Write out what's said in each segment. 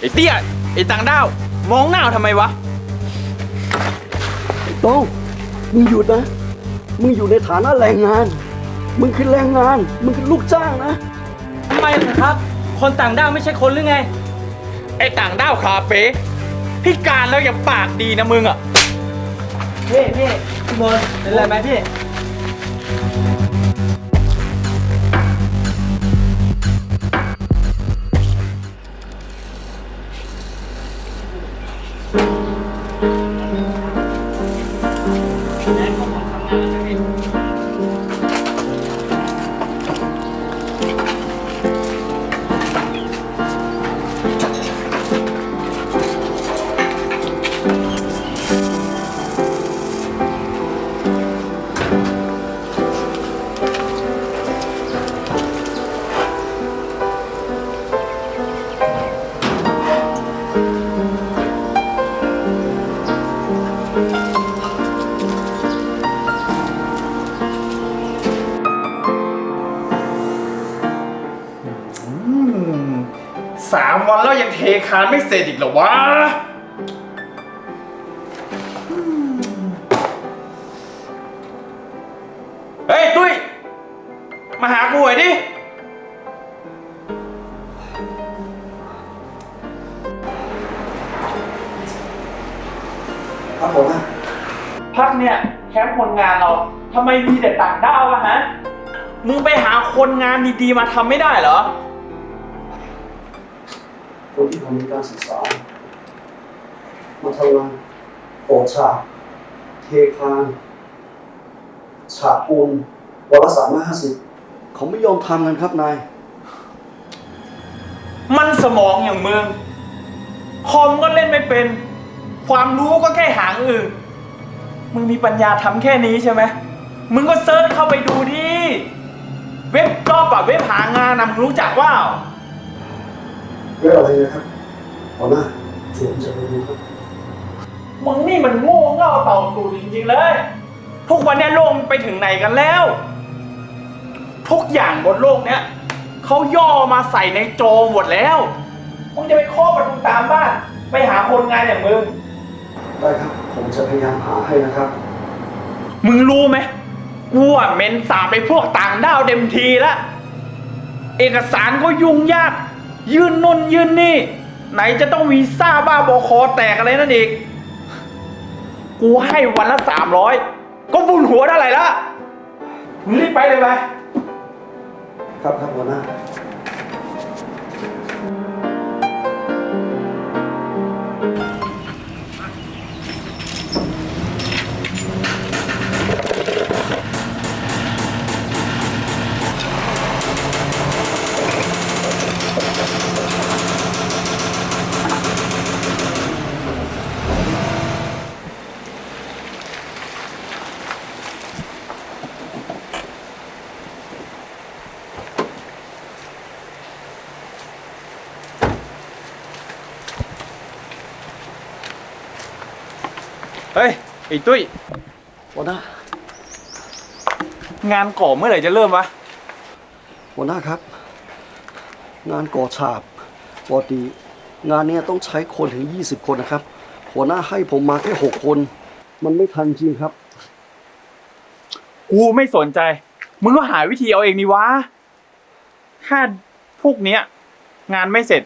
ไอ้เตี้ยไอ้ต่างด้าวมองหน้าทำไมวะโต้องมึงหยุดนะ มึงอยู่ในฐานะแรงงาน มึงคือแรงงาน มึงคือลูกจ้างนะ ทำไมล่ะครับ คนต่างด้าวไม่ใช่คนหรือไง ไอ้ต่างด้าวคาเฟ่พิการแล้วอย่าปากดีนะมึงอะ พี่พี่พี่บอลเป็นไรไหมพี่ สามวันแล้วยังเทคานไม่เสร็จอีกเหรอวะ เฮ้ยตุ้ย มาหากูหน่อยดิ ครับผมนะพักเนี่ยแคมป์คนงานเราทำไมมีแต่ต่างด้าวอะฮะ มึงไปหาคนงานดีๆมาทำไม่ได้เหรอ คนที่ผมมีการศึกษา มาทำงานโอดฉากเทคานฉาบปูนวันละสามร้อยห้าสิบเขาไม่ยอมทำกันครับนาย มันสมองอย่างมึง คอมก็เล่นไม่เป็น ความรู้ก็แค่หางอื่น มึงมีปัญญาทำแค่นี้ใช่ไหม มึงก็เซิร์ชเข้าไปดูดิ เว็บจอบอะเว็บหางานนะมึงรู้จักว่า เรื่องอะไรนะครับหัวหน้าเดี๋ยวผมจะไปดูครับมึงนี่มันโง่เง่าเต่าตูดจริงๆเลย ทุกวันเนี้ยโลกมันไปถึงไหนกันแล้ว ทุกอย่างบนโลกเนี้ยเขาย่อมาใส่ในโจหมดแล้วมึงจะไปเคาะประตูตามบ้านไปหาคนงานอย่างมึง ได้ครับ ผมจะพยายามหาให้นะครับ มึงรู้ไหมกูอะเหม็นสาบไปพวกต่างด้าวเต็มทีละ เอกสารก็ยุ่งยาก ยื่นนนยื่นนี่ ไหนจะต้องวีซ่าบ้าบอคอแตกอะไรนั่นอีก กูให้วันละสามร้อยก็บุญหัวได้ไรละมึงรีบไปเลยไป ครับครับหัวหน้า ไอ้ตุ้ยหัวหน้า งานก่อเมื่อไหร่จะเริ่มวะ หัวหน้าครับ งานก่อฉาบปกติงานเนี้ยต้องใช้คนถึง 20 คนนะครับ หัวหน้าให้ผมมาแค่6คน มันไม่ทันจริงครับ กูไม่สนใจ มึงก็หาวิธีเอาเองนี่วะ ถ้าพวกเนี้ย งานไม่เสร็จ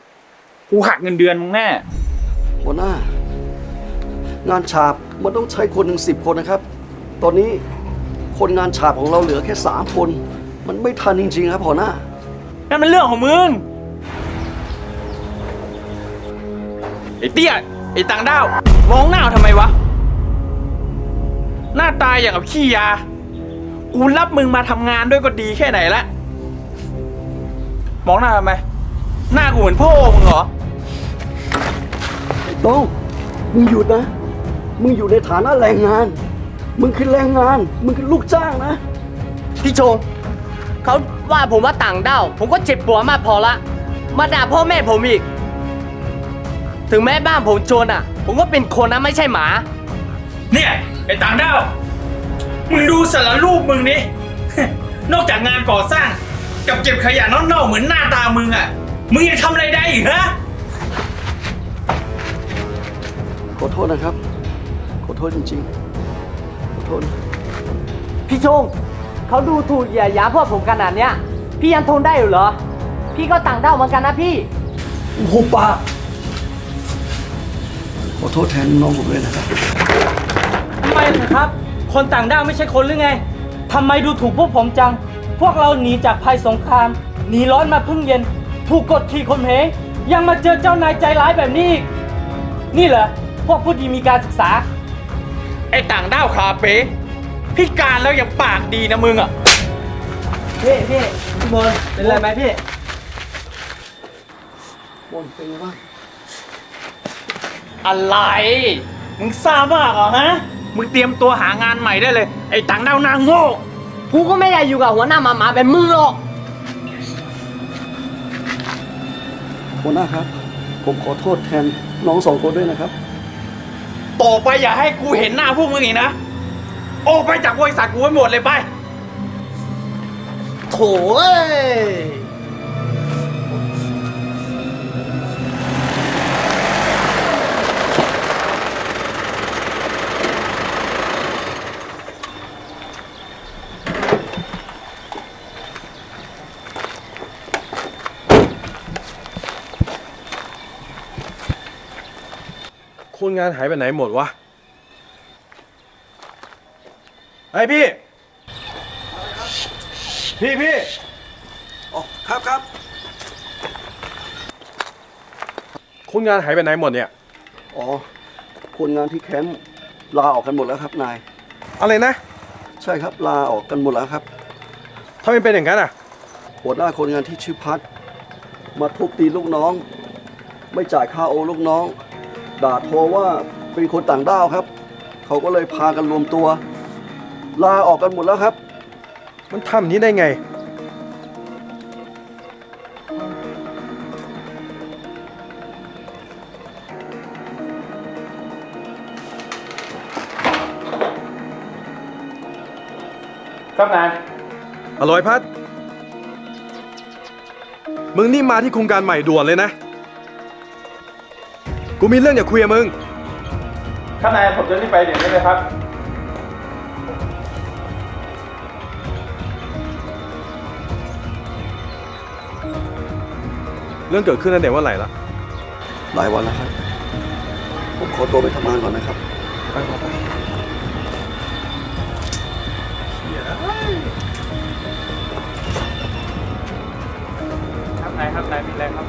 กูหักเงินเดือนมึงแน่ หัวหน้า งานฉาบมันต้องใช้คนถึงสิบคนนะครับ ตอนนี้คนงานฉาบของเราเหลือแค่สามคน มันไม่ทันจริง ๆ ครับหัวหน้า นั่นมันเรื่องของมึง ไอ้เตี้ย ไอ้ต่างด้าว มองหน้าทำไมวะ หน้าตายอย่างกับขี้ยา กูรับมึงมาทำงานด้วยก็ดีแค่ไหนละ มองหน้าทำไม หน้ากูเหมือนพ่อมึงเหรอโต้องมึงหยุดนะ มึงอยู่ในฐานะแรงงาน มึงคือแรงงาน มึงคือลูกจ้างนะ พี่โชงเขาว่าผมว่าต่างด้าวผมก็เจ็บปวดมากพอละ มาด่าพ่อแม่ผมอีก ถึงแม้บ้านผมโจรอะ ผมก็เป็นคนนะไม่ใช่หมา เนี่ยไอ้ต่างด้าวมึงดูสารรูปมึงนี่ นอกจากงานก่อสร้าง กับเก็บขยะเน่าๆเหมือนหน้าตามึงอะ มึงยังทำอะไรได้อีกฮะ ขอโทษนะครับขอโทษจริงๆขอโทษนะพี่ชงเขาดูถูกเหยียดหยามพวกผมขนาดเนี้ย พี่ยังทนได้อยู่เหรอ พี่ก็ต่างด้าวเหมือนกันนะพี่หูปากขอโทษแทนน้องผมด้วยนะครับทำไมล่ะครับ คนต่างด้าวไม่ใช่คนหรือไงทำไมดูถูกพวกผมจัง พวกเราหนีจากภัยสงครามหนีร้อนมาเพึ่งเย็น ถูกกดขี่ข่มเหงยังมาเจอเจ้านายใจร้ายแบบนี้อีกนี่เหรอพวกผู้ดีมีการศึกษา ไอ้ต่างด้าวคาเฟ่พิการแล้วยังปากดีนะมึงอะ พี่พี่พี่บอลเป็นไรไหมพี่บนเป็นไงบ้างอะไร มึงซ่ามากเหรอฮะ มึงเตรียมตัวหางานใหม่ได้เลย ไอ้ต่างด้าวนางโง่ กูก็ไม่ได้อยู่กับหัวหน้าหมาหมาแบบมึงหรอก หัวหน้าครับ ผมขอโทษแทนน้องสองคนด้วยนะครับ ต่อไปอย่าให้กูเห็นหน้าพวกมึงอีกนะ ออกไปจากบริษัทกูให้หมดเลยไป โถ่เอ้ย คนงานหายไปไหนหมดวะไอ้พี่ พี่พี่อ๋อครับครับ คนงานหายไปไหนหมดเนี่ย อ๋อ คนงานที่แคมป์ลาออกกันหมดแล้วครับนาย อะไรนะ ใช่ครับลาออกกันหมดแล้วครับถ้าไม่เป็นอย่างนั้นอะ หัวหน้าคนงานที่ชื่อพัด มาทุบตีลูกน้อง ไม่จ่ายค่าโอลูกน้อง ด่าทอว่าเป็นคนต่างด้าวครับ เขาก็เลยพากันรวมตัว ลาออกกันหมดแล้วครับ มันทำอย่างนี้ได้ไง ครับนายอร่อยพัด มึงนี่มาที่โครงการใหม่ด่วนเลยนะ กูมีเรื่องอยากคุยกับมึงครับนายผมจะรีบไปเดี๋ยวนี้เลยครับ เรื่องเกิดขึ้นตั้งแต่ว่าไหร่ละ หลายวันแล้วครับ ผมขอตัวไปทำงานก่อนนะครับ ไปไปไปครับนายครับนายมีอะไรครับ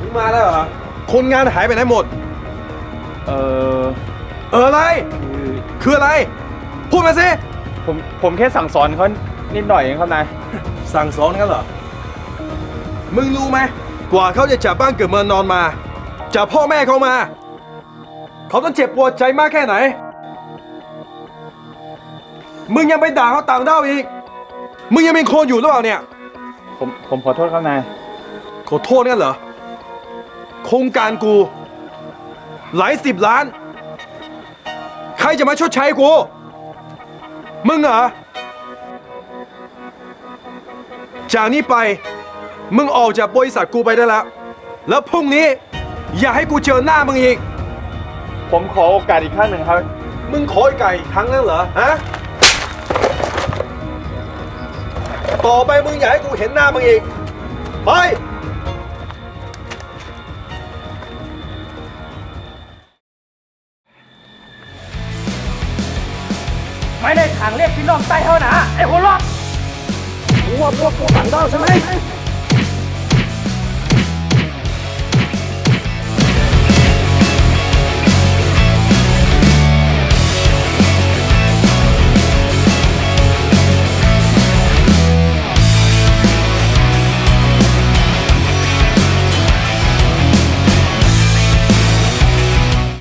มึงมาแล้วเหรอ คนงานหายไปไหนหมด เออเอออะไร คือคืออะไร พูดมาสิ ผมผมแค่สั่งสอนเขานิดหน่อยเองครับนาย สั่งสอนกันเหรอ มึงรู้ไหมกว่าเขาจะจากบ้านเกิดเมืองนอนมา จากพ่อแม่เขามา เขาต้องเจ็บปวดใจมากแค่ไหน มึงยังไปด่าเขาต่างด้าวอีก มึงยังเป็นคนอยู่หรือเปล่าเนี่ย ผมผมขอโทษครับนาย ขอโทษกันเหรอโครงการกู หลายสิบล้าน ใครจะมาชดใช้กู มึงเหรอ จากนี้ไปมึงออกจากบริษัทกูไปได้แล้ว แล้วพรุ่งนี้อย่าให้กูเจอหน้ามึงอีก ผมขอโอกาสอีกครั้งหนึ่งครับ มึงขอไอ้ไก่ครั้งนั้นเหรอ ฮะ ต่อไปมึงอย่าให้กูเห็นหน้ามึงอีก ไป น้องใต้เท่านะไอ้หัวล็อกหัว่าพวกหลังด้าวใช่ไหม